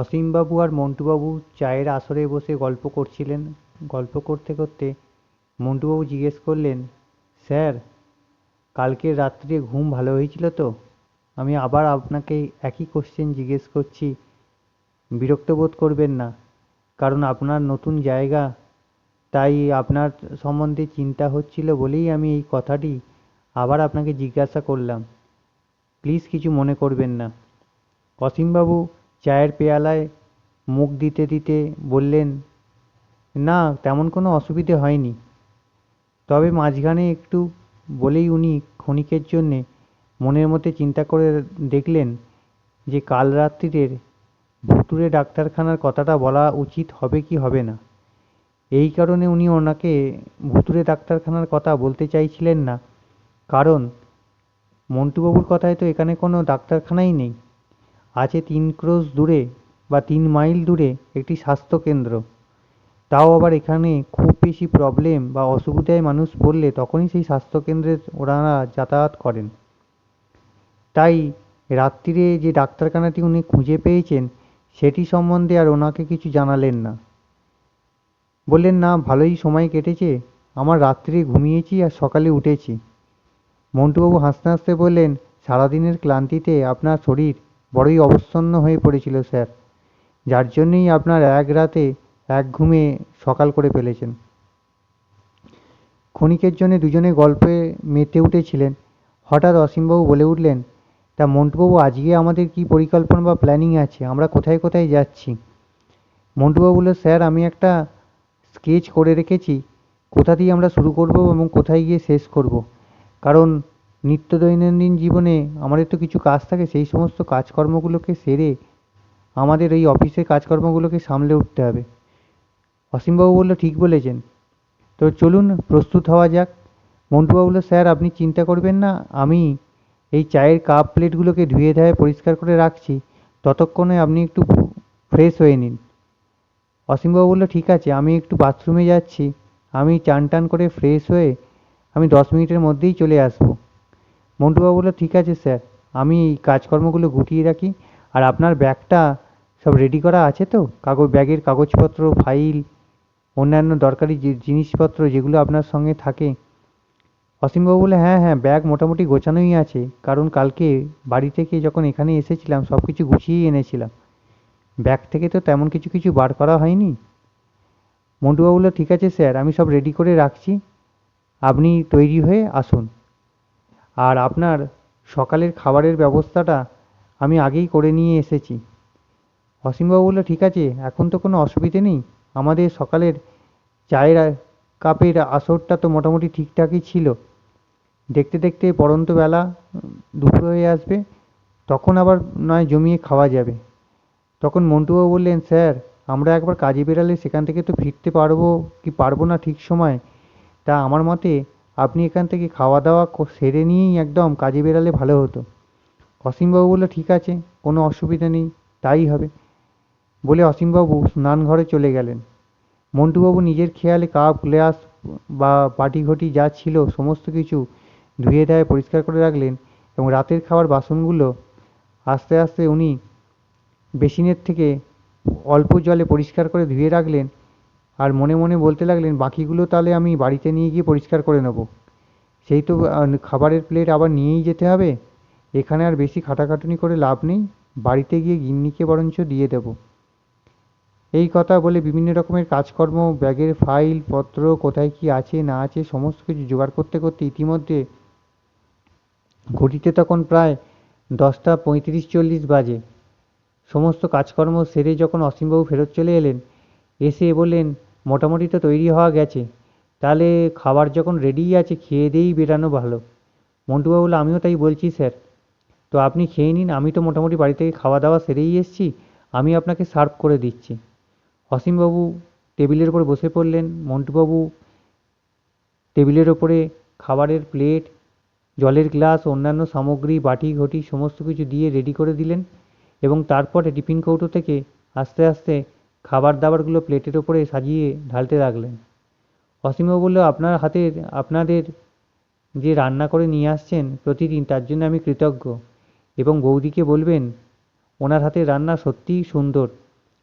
অসীমবাবু আর মন্টুবাবু চায়ের আসরে বসে গল্প করছিলেন। গল্প করতে করতে মন্টুবাবু জিজ্ঞেস করলেন, স্যার, কালকের রাত্রে ঘুম ভালো হয়েছিল তো? আমি আবার আপনাকে একই কোশ্চেন জিজ্ঞেস করছি। বিরক্ত বোধ করবেন না, কারণ আপনার নতুন জায়গা, তাই আপনার সম্বন্ধে চিন্তা হচ্ছিল বলেই আমি এই কথাটি আবার আপনাকে জিজ্ঞাসা করলাম। প্লিজ কিছু মনে করবেন না। অসীমবাবু চায়ের পেয়ালায় মুখ দিতে দিতে বললেন, না, তেমন কোনো অসুবিধে হয়নি। তবে মাঝখানে একটু বলেই উনি ক্ষণিকের জন্যে মনের মধ্যে চিন্তা করে দেখলেন যে কাল রাত্রিরের ভুতুড়ে ডাক্তারখানার কথাটা বলা উচিত হবে কি হবে না। এই কারণে উনি ওনাকে ভুতুড়ে ডাক্তারখানার কথা বলতে চাইছিলেন না। কারণ মন্টুবাবুর কথায় তো এখানে কোনো ডাক্তারখানাই নেই। আছে তিন ক্রোশ দূরে বা তিন মাইল দূরে একটি স্বাস্থ্যকেন্দ্র। তাও আবার এখানে খুব বেশি প্রবলেম বা অসুবিধায় মানুষ পড়লে তখনই সেই স্বাস্থ্যকেন্দ্রে ওনারা যাতায়াত করেন। তাই রাত্রিরে যে ডাক্তারখানাটি উনি খুঁজে পেয়েছেন, সেটি সম্বন্ধে আর ওনাকে কিছু জানালেন না। বললেন, না, ভালোই সময় কেটেছে, আমার রাত্রে ঘুমিয়েছি আর সকালে উঠেছি। মন্টুবাবু হাসতে হাসতে বললেন, সারাদিনের ক্লান্তিতে আপনার শরীর বড়ই অবসন্ন হয়ে পড়েছিল, স্যার। যার জন্যই আপনার এক রাতে এক ঘুমে সকাল করে ফেলেছেন। ক্ষণিকের জন্য দুজনে গল্পে মেতে উঠেছিলেন। হঠাৎ অসীমবাবু বলে উঠলেন, তা মন্টুবাবু, আজকে আমাদের কি পরিকল্পনা বা প্ল্যানিং আছে? আমরা কোথায় কোথায় যাচ্ছি? মন্টুবাবু বলল স্যার, আমি একটা স্কেচ করে রেখেছি। কোথা দিয়ে আমরা শুরু করব এবং কোথায় গিয়ে শেষ করব? কারণ নিত্য দৈনন্দিন জীবনে আমাদের তো কিছু কাজ থাকে, সেই সমস্ত কাজকর্মগুলোকে সেরে আমাদের এই অফিসের কাজকর্মগুলোকে সামলে উঠতে হবে। অসীমবাবু বলল, ঠিক বলেছেন। তো চলুন, প্রস্তুত হওয়া যাক। মন্টুবাবু বলল, স্যার, আপনি চিন্তা করবেন না। আমি এই চায়ের কাপ প্লেটগুলোকে ধুয়ে ধায়ে পরিষ্কার করে রাখছি। ততক্ষণে আপনি একটু ফ্রেশ হয়ে নিন। অসীমবাবু বলল, ঠিক আছে, আমি একটু বাথরুমে যাচ্ছি। আমি চান টান করে ফ্রেশ হয়ে আমি দশ মিনিটের মধ্যেই চলে আসব। মন্টুবাবু বলল ঠিক আছে স্যার, আমি কাজকর্মগুলো গুটিয়ে রাখি। আর আপনার ব্যাগটা সব রেডি করা আছে তো? কাগজ, ব্যাগের কাগজপত্র ফাইল অন্যান্য দরকারি যে, জিনিসপত্র যেগুলো আপনার সঙ্গে থাকে। অসীমবাবু বলে হ্যাঁ হ্যাঁ ব্যাগ মোটামুটি গোছানোই আছে। কারণ কালকে বাড়ি থেকে যখন এখানে এসেছিলাম, সব কিছু গুছিয়েই এনেছিলাম। ব্যাগ থেকে তো তেমন কিছু কিছু বার করা হয়নি। মন্টুবাবু বলল ঠিক আছে স্যার, আমি সব রেডি করে রাখছি। আপনি তৈরি হয়ে আসুন। আর আপনার সকালের খাবারের ব্যবস্থাটা আমি আগেই করে নিয়ে এসেছি। অসীমবাবু বলল, ঠিক আছে, এখন তো কোনো অসুবিধে নেই। আমাদের সকালের চায়ের কাপের আসরটা তো মোটামুটি ঠিকঠাকই ছিল। দেখতে দেখতে পড়ন্ত বেলা দুপুর হয়ে আসবে, তখন আবার নয় জমিয়ে খাওয়া যাবে। তখন মন্টুবাবু বললেন, স্যার, আমরা একবার কাজে বেরালে সেখান থেকে তো ফিরতে পারব কি পারব না ঠিক সময়? তা আমার মতে আপনি এখান থেকে খাওয়া দাওয়া সেরে নিয়েই একদম কাজে বেরালে ভালো হতো। অসীমবাবু বলল, ঠিক আছে, কোনো অসুবিধা নেই, তাই হবে। বলে অসীমবাবু স্নান ঘরে চলে গেলেন। মন্টুবাবু নিজের খেয়ালে কাপ, গ্লাস বা বাটি ঘটি যা ছিল সমস্ত কিছু ধুয়ে ধায়ে পরিষ্কার করে রাখলেন এবং রাতের খাওয়ার বাসনগুলো আস্তে আস্তে উনি বেসিনের থেকে অল্প জলে পরিষ্কার করে ধুয়ে রাখলেন। আর মনে মনে বলতে লাগলেন, বাকিগুলো তাহলে আমি বাড়িতে নিয়ে গিয়ে পরিষ্কার করে নেব। সেই তো খাবারের প্লেট আবার নিয়েই যেতে হবে। এখানে আর বেশি খাটাখাটুনি করে লাভ নেই। বাড়িতে গিয়ে গিন্নিকে বরঞ্চ দিয়ে দেবো। এই কথা বলে বিভিন্ন রকমের কাজকর্ম, ব্যাগের ফাইল পত্র, কোথায় কী আছে, না আছে, সমস্ত কিছু জোগাড় করতে করতে ইতিমধ্যে ঘটিতে তখন প্রায় দশটা পঁয়ত্রিশ চল্লিশ বাজে। সমস্ত কাজকর্ম সেরে যখন অসীমবাবু ফেরত চলে এলেন, এসে বললেন মোটামুটি তো তৈরি হওয়া গেছে। তাহলে খাবার যখন রেডিই আছে, খেয়ে দিয়েই বেরানো ভালো। মন্টুবাবু, আমিও তাই বলছি, স্যার। তো আপনি খেয়ে নিন, আমি তো মোটামুটি বাড়ি থেকে খাওয়া দাওয়া সেরেই এসেছি, আমি আপনাকে সার্ভ করে দিচ্ছি। অসীমবাবু টেবিলের ওপর বসে পড়লেন। মন্টুবাবু টেবিলের ওপরে খাবারের প্লেট জলের গ্লাস অন্যান্য সামগ্রী, বাটি, ঘটি, সমস্ত কিছু দিয়ে রেডি করে দিলেন এবং তারপরে টিফিন কৌটো থেকে আস্তে আস্তে খাবার দাবারগুলো প্লেটের ওপরে সাজিয়ে ঢালতে লাগলেন। অসীমবাবু বলল, আপনার হাতের আপনাদের যে রান্না করে নিয়ে আসছেন প্রতিদিন, তার জন্য আমি কৃতজ্ঞ। এবং বৌদিকে বলবেন, ওনার হাতের রান্না সত্যিই সুন্দর।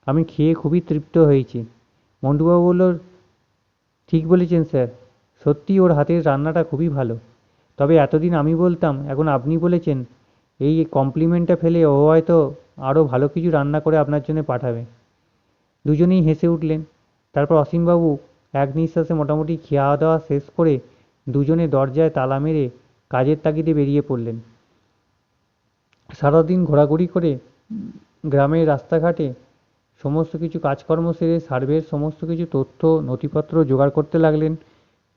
আমি খেয়ে খুবই তৃপ্ত হয়েছি। মন্টুবাবু বলল, ঠিক বলেছেন স্যার। সত্যি ওর হাতের রান্নাটা খুবই ভালো। তবে এতদিন আমি বলতাম, এখন আপনি বলেছেন, এই কমপ্লিমেন্টটা ফেলে ও হয়তো আরও ভালো কিছু রান্না করে আপনার জন্য পাঠাবে। দুজনেই হেসে উঠলেন। তারপর অসীমবাবু এক নিঃশ্বাসে মোটামুটি খাওয়া দাওয়া শেষ করে দুজনে দরজায় তালা মেরে কাজের তাগিদে বেরিয়ে পড়লেন। সারাদিন ঘোরাঘুরি করে গ্রামের রাস্তাঘাটে সমস্ত কিছু কাজকর্ম সেরে সার্ভের সমস্ত কিছু তথ্য, নথিপত্র জোগাড় করতে লাগলেন।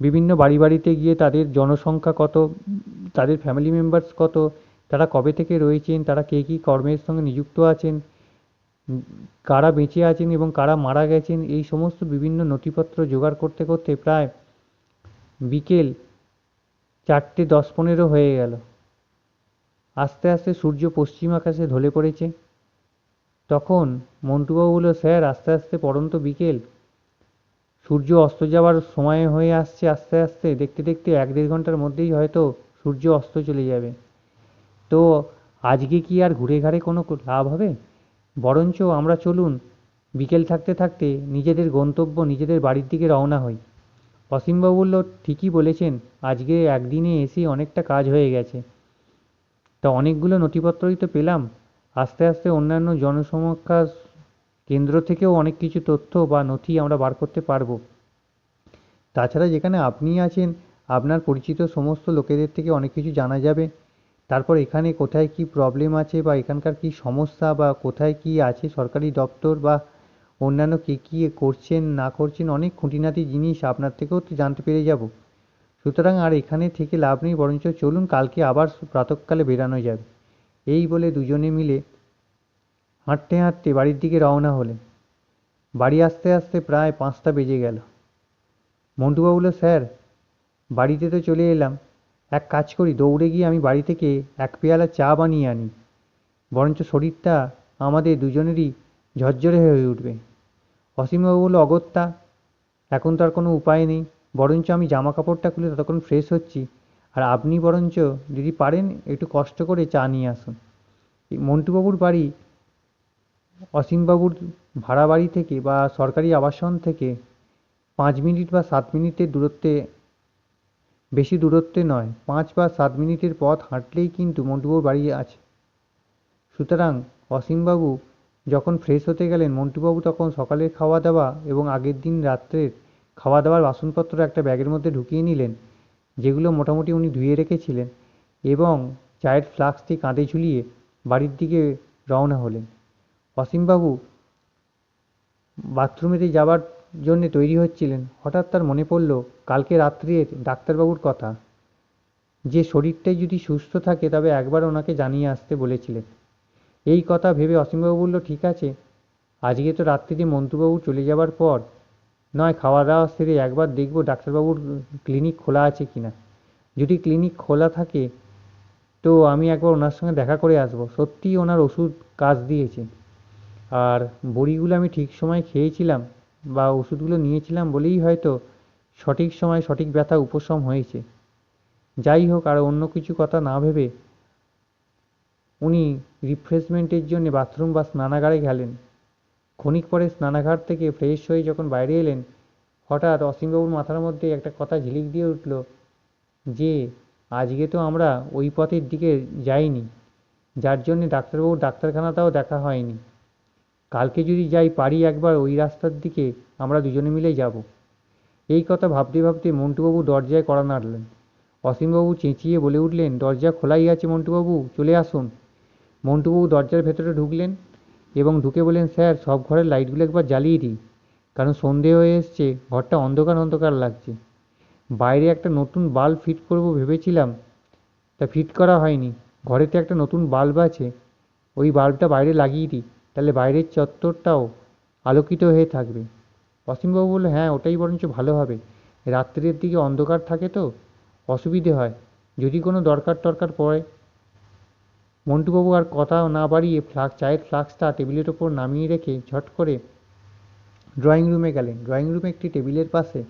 বিভিন্ন বাড়ি বাড়িতে গিয়ে তাদের জনসংখ্যা কত, তাদের ফ্যামিলি মেম্বার্স কত, তারা কবে থেকে রয়েছেন, তারা কে কী কর্মের সঙ্গে নিযুক্ত আছেন কারা বেঁচে আছেন এবং কারা মারা গেছেন, এই সমস্ত বিভিন্ন নথিপত্র জোগাড় করতে করতে প্রায় বিকেল চারটে দশ পনেরো হয়ে গেল। আস্তে আস্তে সূর্য পশ্চিম আকাশে ঢলে পড়েছে। তখন মন্টুবাবু বলল, স্যার, আস্তে আস্তে পড়ন্ত বিকেল। সূর্য অস্ত যাওয়ার সময় হয়ে আসছে আস্তে আস্তে। দেখতে দেখতে এক দেড় ঘণ্টার মধ্যেই হয়তো সূর্য অস্ত চলে যাবে। তো আজকে কি আর ঘুরে ঘাড়ে কোনো লাভ হবে? বরঞ্চ আমরা চলুন বিকেল থাকতে থাকতে নিজেদের গন্তব্য নিজেদের বাড়ির দিকে রওনা হই। অসীমবাবু ঠিকই বলেছেন, আজকে একদিনে এসে অনেকটা কাজ হয়ে গেছে। তা অনেকগুলো নথিপত্রই তো পেলাম। আস্তে আস্তে অন্যান্য জনসমক্ষা কেন্দ্র থেকেও অনেক কিছু তথ্য বা নথি আমরা বার করতে পারব। তাছাড়া যেখানে আপনি আছেন, আপনার পরিচিত সমস্ত লোকেদের থেকে অনেক কিছু জানা যাবে। তারপর এখানে কোথায় কি প্রবলেম আছে বা এখানকার কি সমস্যা বা কোথায় কি আছে সরকারি দপ্তর বা অন্যান্য কে কী করছেন, না করছেন, অনেক খুঁটিনাটি জিনিস আপনার থেকেও তো জানতে পেরে যাব। সুতরাং আর এখানে থেকে লাভ নেই, বরঞ্চ চলুন কালকে আবার প্রাতঃকালে বেরানো যাবে। এই বলে দুজনে মিলে হাঁটতে হাঁটতে বাড়ির দিকে রওনা হলেন। বাড়ি আসতে আসতে প্রায় পাঁচটা বেজে গেল। মন্টুবাবু বলল, স্যার, বাড়িতে তো চলে এলাম। এক কাজ করি, দৌড়ে গিয়ে আমি বাড়ি থেকে এক পেয়ালা চা বানিয়ে আনি। বরঞ্চ শরীরটা আমাদের দুজনেরই ঝরঝরে হয়ে উঠবে। অসীমবাবু বলল, অগত্যা, এখন তো আর কোনো উপায় নেই। বরঞ্চ আমি জামা কাপড়টা খুলে ততক্ষণ ফ্রেশ হচ্ছি। আর আপনি বরঞ্চ যদি পারেন, একটু কষ্ট করে চা নিয়ে আসুন। মন্টুবাবুর বাড়ি, অসীমবাবুর ভাড়া বাড়ি থেকে বা সরকারি আবাসন থেকে পাঁচ মিনিট বা সাত মিনিটের দূরত্বে বেশি দূরত্বে নয়, পাঁচ বা সাত মিনিটের পথ হাঁটলেই কিন্তু মন্টুবাবুর বাড়ি আছে। সুতরাং অসীমবাবু যখন ফ্রেশ হতে গেলেন মন্টুবাবু তখন সকালের খাওয়া দাওয়া এবং আগের দিন রাত্রের খাওয়া দাওয়ার বাসনপত্র একটা ব্যাগের মধ্যে ঢুকিয়ে নিলেন, যেগুলো মোটামুটি উনি ধুয়ে রেখেছিলেন এবং চায়ের ফ্লাস্কটি কাঁধে ঝুলিয়ে বাড়ির দিকে রওনা হলেন। অসীমবাবু বাথরুমেতে যাওয়ার জন্য তৈরি হচ্ছিলেন। হঠাৎ তার মনে পড়ল, কালকে রাত্রের ডাক্তারবাবুর কথা। যে শরীরটাই যদি সুস্থ থাকে, তবে একবার ওনাকে জানিয়ে আসতে বলেছিলেন। এই কথা ভেবে অসীমবাবু বলল, ঠিক আছে। আজকে তো রাত্রিতে মন্টুবাবু চলে যাবার পর নয় খাওয়া দাওয়া সেরে একবার দেখব ডাক্তারবাবুর ক্লিনিক খোলা আছে কিনা যদি ক্লিনিক খোলা থাকে, তো আমি একবার ওনার সঙ্গে দেখা করে আসব। সত্যিই ওনার ওষুধ কাজ দিয়েছে। আর বড়িগুলো আমি ঠিক সময় খেয়েছিলাম। বা ওষুধগুলো নিয়েছিলাম বলেই হয়তো সঠিক সময় সঠিক ব্যথা উপশম হয়েছে। যাই হোক, আর অন্য কিছু কথা না ভেবে উনি রিফ্রেশমেন্টের জন্য বাথরুম বা স্নানাগারে গেলেন। ক্ষণিক পরে স্নানাগার থেকে ফ্রেশ হয়ে যখন বাইরে এলেন, হঠাৎ অসীমবাবুর মাথার মধ্যে একটা কথা ঝিলিক দিয়ে উঠল যে, আজকে তো আমরা ওই পথের দিকে যাইনি। যার জন্যে ডাক্তারবাবুর ডাক্তারখানাটাও দেখা হয়নি। কালকে যদি যাই পারি একবার ওই রাস্তার দিকে, আমরা দুজনে মিলেই যাব। এই কথা ভাবতে ভাবতে মন্টুবাবু দরজায় কড়া নাড়লেন। অসীমবাবু চেঁচিয়ে বলে উঠলেন, দরজা খোলাই আছে মন্টুবাবু, চলে আসুন। মন্টুবাবু দরজার ভেতরে ঢুকলেন এবং ঢুকে বললেন, স্যার, সব ঘরের লাইটগুলো একবার জ্বালিয়ে দিই, কারণ সন্ধে হয়ে এসছে, ঘরটা অন্ধকার অন্ধকার লাগছে। বাইরে একটা নতুন বাল্ব ফিট করব ভেবেছিলাম, তা ফিট করা হয়নি। ঘরেতে একটা নতুন বাল্ব আছে, ওই বাল্বটা বাইরে লাগিয়ে দিই। তাহলে বাইরের চত্বরটাও আলোকিত হয়ে থাকবে। অসীমবাবু বলল হ্যাঁ ওটাই বরঞ্চ ভালো হবে। রাত্রের দিকে অন্ধকার থাকে তো, অসুবিধে হয়। যদি কোনো দরকার টরকার পড়ে। মন্টুবাবু আর কথা না বাড়িয়ে ফ্লাক্স, চায়ের ফ্লাক্সটা টেবিলের ওপর নামিয়ে রেখে ঝট করে ড্রয়িং রুমে গেলেন। ড্রয়িং রুমে একটি টেবিলের পাশে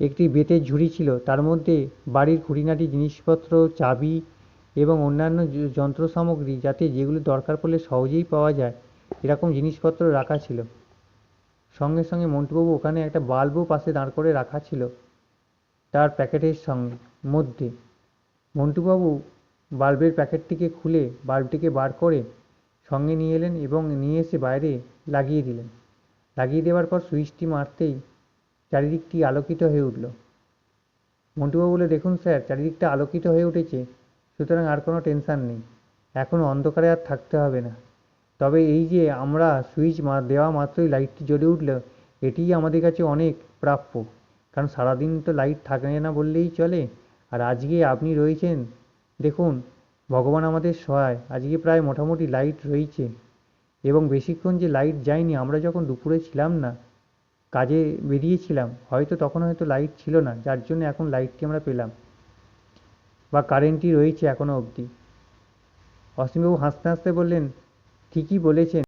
একটি বেতের ঝুড়ি ছিল। তার মধ্যে বাড়ির খুঁটিনাটি জিনিসপত্র, চাবি এবং অন্যান্য যন্ত্র সামগ্রী যাতে যেগুলো দরকার পড়লে সহজেই পাওয়া যায়, এরকম জিনিসপত্র রাখা ছিল। সঙ্গে সঙ্গে মন্টুবাবু ওখানে একটা বাল্বও পাশে দাঁড় করে রাখা ছিল তার প্যাকেটের সঙ্গে, মধ্যে। মন্টুবাবু বাল্বের প্যাকেটটিকে খুলে বাল্বটিকে বার করে সঙ্গে নিয়ে এলেন এবং নিয়ে এসে বাইরে লাগিয়ে দিলেন। লাগিয়ে দেওয়ার পর সুইচটি মারতেই চারিদিকটি আলোকিত হয়ে উঠল। মন্টুবাবু বলে দেখুন স্যার, চারিদিকটা আলোকিত হয়ে উঠেছে। সুতরাং আর কোনো টেনশন নেই। এখন অন্ধকারে আর থাকতে হবে না। তবে এই যে আমরা সুইচ দেওয়া মাত্রই লাইটটি জ্বলে উঠল, এটিই আমাদের কাছে অনেক প্রাপ্য। কারণ সারাদিন তো লাইট থাকে না বললেই চলে। আর আজকে আপনি রয়েছেন, দেখুন, ভগবান আমাদের সহায়। আজকে প্রায় মোটামুটি লাইট রয়েছে। এবং বেশিক্ষণ যে লাইট যায়নি, আমরা যখন দুপুরে ছিলাম না, কাজে বেরিয়েছিলাম, হয়তো তখন হয়তো লাইট ছিল না, যার জন্য এখন লাইটটি আমরা পেলাম। বা কারেন্টই রয়েছে এখনও অবধি। অসীমবাবু হাসতে হাসতে বললেন ঠিকই বলেছেন।